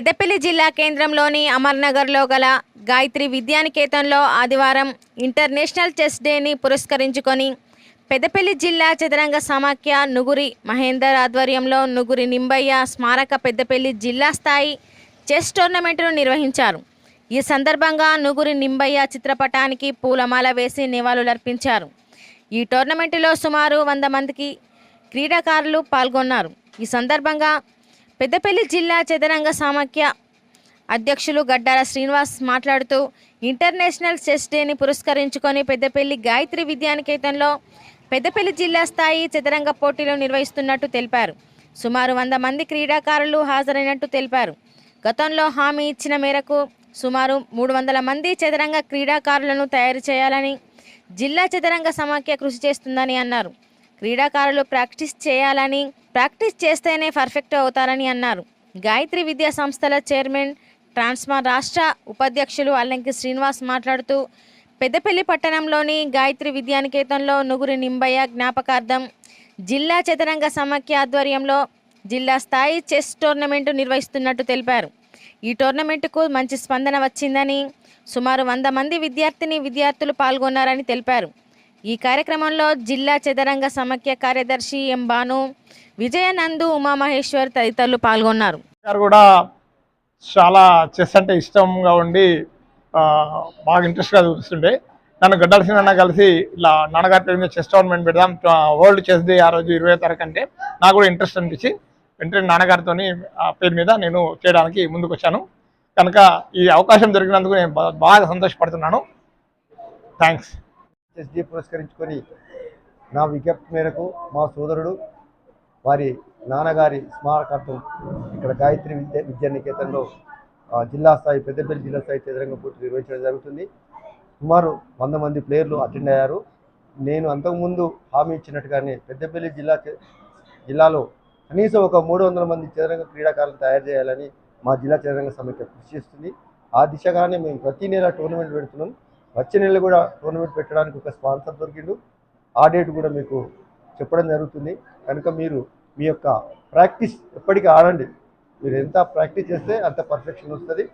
పెద్దపల్లి జిల్లా కేంద్రంలోని అమర్నగర్లో గల గాయత్రి విద్యానికేతన్లో ఆదివారం ఇంటర్నేషనల్ చెస్ డేని పురస్కరించుకొని పెద్దపల్లి జిల్లా చదరంగ సమాఖ్య నుగురి మహేందర్ ఆధ్వర్యంలో నుగురి నింబయ్య స్మారక పెద్దపల్లి జిల్లా స్థాయి చెస్ టోర్నమెంటును నిర్వహించారు. ఈ సందర్భంగా నుగురి నింబయ్య చిత్రపటానికి పూలమాల వేసి నివాళులర్పించారు. ఈ టోర్నమెంటులో సుమారు వంద మందికి క్రీడాకారులు పాల్గొన్నారు. ఈ సందర్భంగా పెద్దపల్లి జిల్లా చదరంగ సమాఖ్య అధ్యక్షులు గడ్డాల శ్రీనివాస్ మాట్లాడుతూ ఇంటర్నేషనల్ చెస్ డేని పురస్కరించుకొని పెద్దపల్లి గాయత్రి విద్యానికేతన్లో పెద్దపల్లి జిల్లా స్థాయి చదరంగ పోటీలు నిర్వహిస్తున్నట్టు తెలిపారు. సుమారు వంద మంది క్రీడాకారులు హాజరైనట్టు తెలిపారు. గతంలో హామీ ఇచ్చిన మేరకు సుమారు మూడు వందల మంది చదరంగ క్రీడాకారులను తయారు చేయాలని జిల్లా చదరంగ సమాఖ్య కృషి చేస్తుందని అన్నారు. క్రీడాకారులు ప్రాక్టీస్ చేయాలని ప్రాక్టీస్ చేస్తేనే పర్ఫెక్ట్ అవుతారని అన్నారు. గాయత్రి విద్యా సంస్థల చైర్మన్ ట్రాన్స్మా రాష్ట్ర ఉపాధ్యక్షులు అల్లంకి శ్రీనివాస్ మాట్లాడుతూ పెద్దపల్లి పట్టణంలోని గాయత్రి విద్యానికేతన్లో నుగురి నింబయ్య జ్ఞాపకార్థం జిల్లా చదరంగ సమాఖ్య ఆధ్వర్యంలో జిల్లా స్థాయి చెస్ టోర్నమెంటు నిర్వహిస్తున్నట్టు తెలిపారు. ఈ టోర్నమెంటుకు మంచి స్పందన వచ్చిందని సుమారు వంద మంది విద్యార్థిని విద్యార్థులు పాల్గొన్నారని తెలిపారు. ఈ కార్యక్రమంలో జిల్లా చదరంగ సమాఖ్య కార్యదర్శి ఎం భాను విజయనందు ఉమామహేశ్వర్ తదితరులు పాల్గొన్నారు. కూడా చాలా చెస్ అంటే ఇష్టంగా ఉండి బాగా ఇంట్రెస్ట్గా చూస్తుండే. నన్ను గడ్డల సినిమా కలిసి ఇలా నాన్నగారి పేరు మీద చెస్ టోర్నమెంట్ పెడదాం వరల్డ్ చెస్ డే ఆ రోజు ఇరవై తారీఖు అంటే నాకు కూడా ఇంట్రెస్ట్ అనిపించి వెంటనే నాన్నగారితో ఆ పేరు మీద నేను చేయడానికి ముందుకు వచ్చాను కనుక ఈ అవకాశం దొరికినందుకు నేను బాగా సంతోషపడుతున్నాను. థ్యాంక్స్ ఎస్డీ పురస్కరించుకొని నా విజ్ఞప్తి మేరకు మా సోదరుడు వారి నాన్నగారి స్మారకార్థం ఇక్కడ గాయత్రి విద్య విద్యానికేతన్లో జిల్లా స్థాయి పెద్దపల్లి జిల్లా స్థాయి చదరంగ పోటీ నిర్వహించడం జరుగుతుంది. సుమారు వంద మంది ప్లేయర్లు అటెండ్ అయ్యారు. నేను అంతకుముందు హామీ ఇచ్చినట్టుగానే పెద్దపల్లి జిల్లా జిల్లాలో కనీసం ఒక మూడు వందల మంది చదరంగ క్రీడాకారులను తయారు చేయాలని మా జిల్లా చదరంగ సమైక్య కృషి చేస్తుంది. ఆ దిశగానే మేము ప్రతి నెల టోర్నమెంట్ పెడుతున్నాం. వచ్చే నెల కూడా టోర్నమెంట్ పెట్టడానికి ఒక స్పాన్సర్ దొరికిండు. ఆ డేట్ కూడా మీకు చెప్పడం జరుగుతుంది. కనుక మీరు మీ యొక్క ప్రాక్టీస్ ఎప్పటికీ ఆడండి. మీరు ఎంత ప్రాక్టీస్ చేస్తే అంత పర్ఫెక్షన్ వస్తుంది.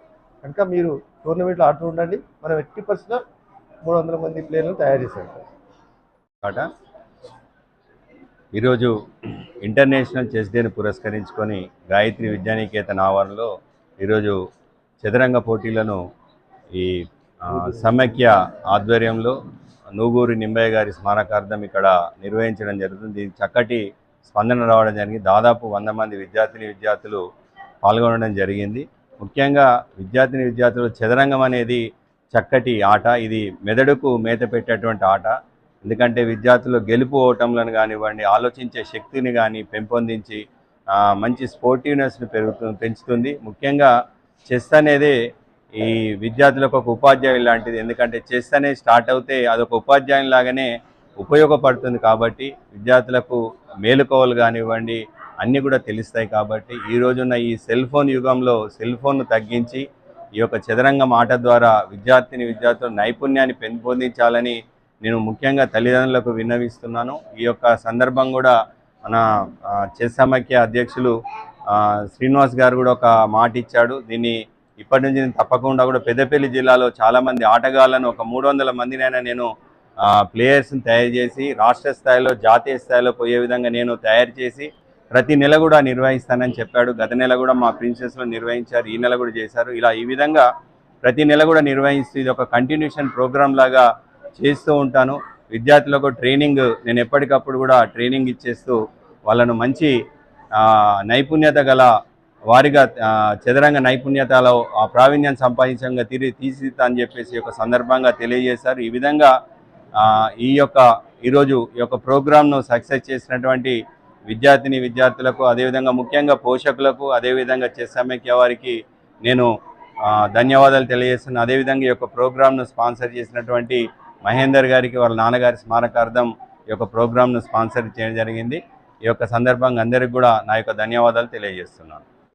కనుక మీరు టోర్నమెంట్లో ఆడుతూ ఉండండి. మనం ఎట్టి పరిస్థితుల్లో మూడు వందల మంది ప్లేయర్లను తయారు చేశాం ఆట ఈరోజు ఇంటర్నేషనల్ చెస్ డేని పురస్కరించుకొని గాయత్రి విద్యానికేతన్ ఆవరణలో ఈరోజు చదరంగ పోటీలను ఈ సమైక్య ఆధ్వర్యంలో నూగూరి నింబయ్య గారి స్మారకార్థం ఇక్కడ నిర్వహించడం జరుగుతుంది. ఇది చక్కటి స్పందన రావడం జరిగింది. దాదాపు వంద మంది విద్యార్థిని విద్యార్థులు పాల్గొనడం జరిగింది. ముఖ్యంగా విద్యార్థిని విద్యార్థులు చదరంగం అనేది చక్కటి ఆట. ఇది మెదడుకు మేత పెట్టేటువంటి ఆట. ఎందుకంటే విద్యార్థులు గెలుపు ఓటంలను కానివ్వండి ఆలోచించే శక్తిని కానీ పెంపొందించి మంచి స్పోర్టివ్నెస్ని పెరుగుతు పెంచుతుంది. ముఖ్యంగా చెస్ అనేది ఈ విద్యార్థులకు ఒక ఉపాధ్యాయులు లాంటిది. ఎందుకంటే చెస్ అనేది స్టార్ట్ అవుతే అదొక ఉపాధ్యాయుని లాగానే ఉపయోగపడుతుంది కాబట్టి విద్యార్థులకు మేలుకోవలు కానివ్వండి అన్నీ కూడా తెలుస్తాయి కాబట్టి ఈ రోజున్న ఈ సెల్ ఫోన్ యుగంలో సెల్ ఫోన్ను తగ్గించి ఈ యొక్క చదరంగం ఆట ద్వారా విద్యార్థిని విద్యార్థుల నైపుణ్యాన్ని పెంపొందించాలని నేను ముఖ్యంగా తల్లిదండ్రులకు విన్నవిస్తున్నాను. ఈ యొక్క సందర్భం కూడా మన చెస్ సమాఖ్య అధ్యక్షులు శ్రీనివాస్ గారు కూడా ఒక మాట ఇచ్చాడు దీన్ని ఇప్పటి నుంచి నేను తప్పకుండా కూడా పెద్దపల్లి జిల్లాలో చాలామంది ఆటగాళ్ళను ఒక మూడు వందల మందినైనా నేను ప్లేయర్స్ని తయారు చేసి రాష్ట్ర స్థాయిలో జాతీయ స్థాయిలో పోయే విధంగా నేను తయారు చేసి ప్రతి నెల కూడా నిర్వహిస్తానని చెప్పాడు. గత నెల కూడా మా ప్రిన్సెస్లో నిర్వహించారు. ఈ నెల కూడా చేశారు. ఇలా ఈ విధంగా ప్రతి నెల కూడా నిర్వహిస్తూ ఇది ఒక కంటిన్యూషన్ ప్రోగ్రామ్ లాగా చేస్తూ ఉంటాను. విద్యార్థులకు ట్రైనింగ్ నేను ఎప్పటికప్పుడు కూడా ట్రైనింగ్ ఇచ్చేస్తూ వాళ్ళను మంచి నైపుణ్యత గల వారిగా చదరంగ నైపుణ్యతలో ఆ ప్రావీణ్యం సంపాదించంగా తిరిగి తీసిస్తా అని చెప్పేసి యొక్క సందర్భంగా తెలియజేశారు. ఈ విధంగా ఈ యొక్క ఈరోజు ఈ యొక్క ప్రోగ్రామ్ను సక్సెస్ చేసినటువంటి విద్యార్థిని విద్యార్థులకు అదేవిధంగా ముఖ్యంగా పోషకులకు అదేవిధంగా చెస్ వారికి నేను ధన్యవాదాలు తెలియజేస్తున్నాను అదేవిధంగా ఈ యొక్క ప్రోగ్రామ్ను స్పాన్సర్ చేసినటువంటి మహేందర్ గారికి వాళ్ళ నాన్నగారి స్మారకార్థం ఈ యొక్క ప్రోగ్రామ్ను స్పాన్సర్ చేయడం జరిగింది. ఈ యొక్క సందర్భంగా అందరికీ కూడా నా యొక్క ధన్యవాదాలు తెలియజేస్తున్నాను.